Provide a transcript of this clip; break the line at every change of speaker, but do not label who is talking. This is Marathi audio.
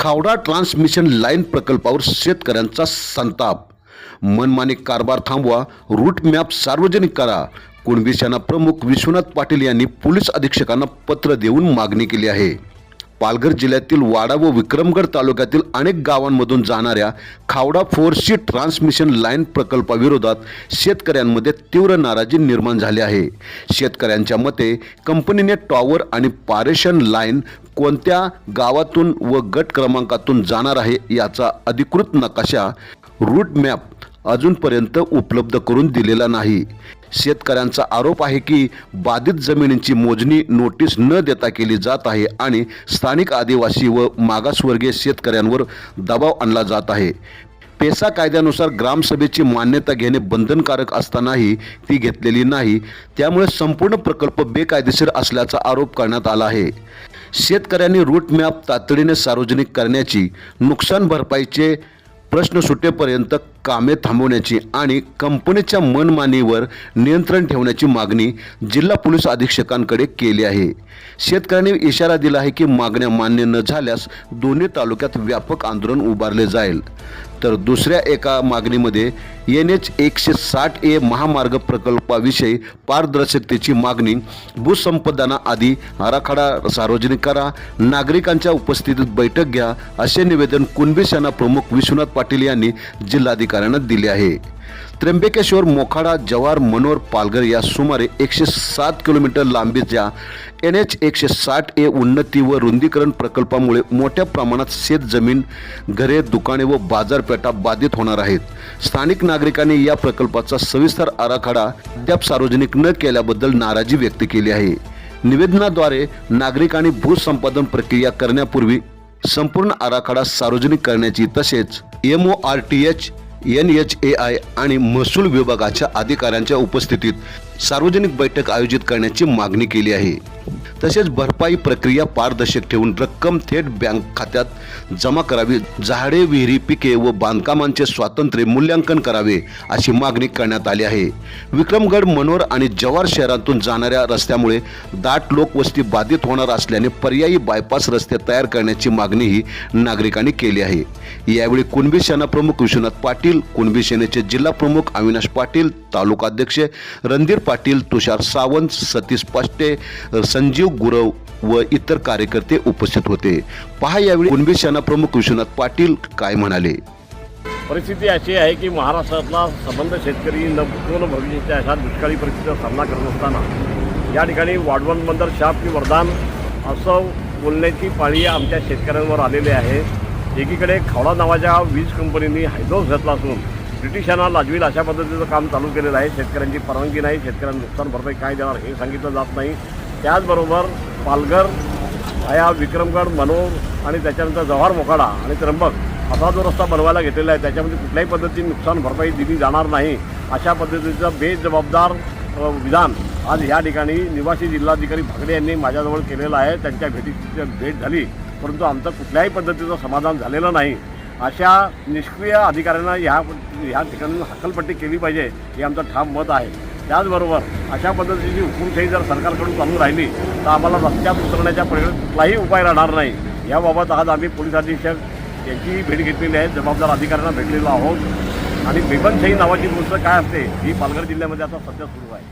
खावडा ट्रान्समिशन लाईन प्रकल्पावर शेतकऱ्यांचा संताप. मनमानी कारभार थांबवा रूट मॅप सार्वजनिक करा. कुणबी सेना प्रमुख विश्वनाथ पाटील यांनी पोलीस अधीक्षकांना पत्र देऊन मागणी केली आहे. पालघर जिल्ह्यातील वाडा व विक्रमगड तालुक्यातील अनेक गावांमधून जाणाऱ्या खावडा फोरशी ट्रान्समिशन लाईन प्रकल्पाविरोधात शेतकऱ्यांमध्ये तीव्र नाराजी निर्माण झाली आहे. शेतकऱ्यांच्या मते कंपनीने टॉवर आणि पारेशन लाईन कोणत्या गावातून व गट क्रमांकातून जाणार आहे याचा अधिकृत नकाशा रूट मॅप अजूनपर्यंत उपलब्ध करून दिलेला नाही. शेतकऱ्यांचा आरोप आहे की बाधित जमिनींची मोजणी नोटीस न देता केली जात आहे आणि स्थानिक आदिवासी व मागासवर्गीय शेतकऱ्यांवर दबाव आणला जात आहे. पेसा कायद्यानुसार ग्रामसभेची मान्यता घेणे बंधनकारक असतानाही ती घेतलेली नाही. त्यामुळे संपूर्ण प्रकल्प बेकायदेशीर असल्याचा आरोप करण्यात आला आहे. शेतकऱ्यांनी रूट मॅप तातडीने सार्वजनिक करण्याची नुकसान भरपाईचे प्रश्न सुटेपर्यंत कामे थांबवण्याची आणि कंपनीच्या मनमानीवर नियंत्रण ठेवण्याची मागणी जिल्हा पोलीस अधीक्षकांकडे केली आहे. शेतकऱ्यांनी इशारा दिला आहे की मागण्या मान्य न झाल्यास दोन्ही तालुक्यात व्यापक आंदोलन उभारले जाईल. तर दुसऱ्या एका मागणीमध्ये एन एच एकशे साठ ए महामार्ग प्रकल्पाविषयी पारदर्शकतेची मागणी भूसंपादना आधी आराखडा सार्वजनिक करा नागरिकांच्या उपस्थितीत बैठक घ्या असे निवेदन कुणबी सेना प्रमुख विश्वनाथ पाटील यांनी जिल्हाधिकाऱ्यांना दिले आहे. त्र्यंबकेश्वर मोखाडा जवार मनोर पालघर या सुमारे एकशे सात किलोमीटर लांबीच्या एन एच एकशे साठ ए उन्नती व रुंदीकरण प्रकल्पामुळे मोठ्या प्रमाणात शेत जमीन घरे दुकाने व बाजारपेठा बाधित होणार आहेत. स्थानिक नागरिकांनी या प्रकल्पाचा सविस्तर आराखडा अद्याप सार्वजनिक न केल्याबद्दल नाराजी व्यक्त केली आहे. निवेदनाद्वारे नागरिकांनी भूसंपादन प्रक्रिया करण्यापूर्वी संपूर्ण आराखडा सार्वजनिक करण्याची तसेच M O R T H N H A I आणि महसूल विभागाच्या अधिकाऱ्यांच्या उपस्थितीत सार्वजनिक बैठक आयोजित करण्याची मागणी केली आहे. तसेच भरपाई प्रक्रिया पारदर्शक ठेवून रक्कम थेट बँक खात्यात जमा करावी झाडे विहिरी पिके व बांधकामांचे स्वातंत्र्य मूल्यांकन करावे अशी मागणी करण्यात आली आहे. विक्रमगड मनोर आणि जव्हार शहरातून जाणाऱ्या रस्त्यामुळे दाट लोकवस्ती बाधित होणार असल्याने पर्यायी बायपास रस्ते तयार करण्याची मागणीही नागरिकांनी केली आहे. यावेळी कुणबी सेनाप्रमुख विश्वनाथ पाटील कुणबी सेनेचे जिल्हा प्रमुख अविनाश पाटील तालुकाध्यक्ष रणधीर पाटील तुषार सावंत सतीश पाष्टे संजीव गुरव व इतर कार्यकर्ते उपस्थित होते. पहा यावेळी कुणबी सेना प्रमुख विश्वनाथ पाटील काय म्हणाले.
परिस्थिती अशी आहे की महाराष्ट्रातला संबंध शेतकरी न पूर्ण भविष्याच्या अशा दुष्काळी परिस्थितीचा सामना करत असताना या ठिकाणी वाढवण बंदर शाप की वरदान असं बोलण्याची पाळी आमच्या शेतकऱ्यांवर आलेली आहे. एकीकडे खावडा नावाच्या वीज कंपनीने हायदोस घेतला असून ब्रिटिशांना लाजवील अशा पद्धतीचं काम चालू केलेलं आहे. शेतकऱ्यांची परवानगी नाही शेतकऱ्यांना नुकसान भरपाई काय देणार हे सांगितलं जात नाही. त्याचबरोबर पालघर या विक्रमगड मनोर आणि त्याच्यानंतर जव्हार मोखाडा आणि त्र्यंबक असा जो रस्ता बनवायला घेतलेला आहे त्याच्यामध्ये कुठल्याही पद्धतीने नुकसान भरपाई दिली जाणार नाही. अशा पद्धतीचं बेजबाबदार विधान आज या ठिकाणी निवासी जिल्हाधिकारी भागडे यांनी माझ्याजवळ केलेलं आहे. त्यांच्या भेटीची भेट झाली परंतु आमचं कुठल्याही पद्धतीचं समाधान झालेलं नाही. अशा निष्क्रिय अधिकाऱ्यांना ह्या ह्या ठिकाणी हकलपट्टी केली पाहिजे हे आमचं ठाम मत आहे. त्याचबरोबर अशा पद्धतीची हुकुमशाही जर सरकारकडून चालू राहिली तर आम्हाला रस्त्यात उतरण्याच्या पहिले कुठलाही उपाय राहणार नाही. याबाबत आज आम्ही पोलीस अधीक्षक यांचीही भेट घेतलेली आहे. जबाबदार अधिकाऱ्यांना भेटलेलो आहोत. आणि बेबनशाही नावाची गोष्ट काय असते ही पालघर जिल्ह्यामध्ये आता सध्या सुरू आहे.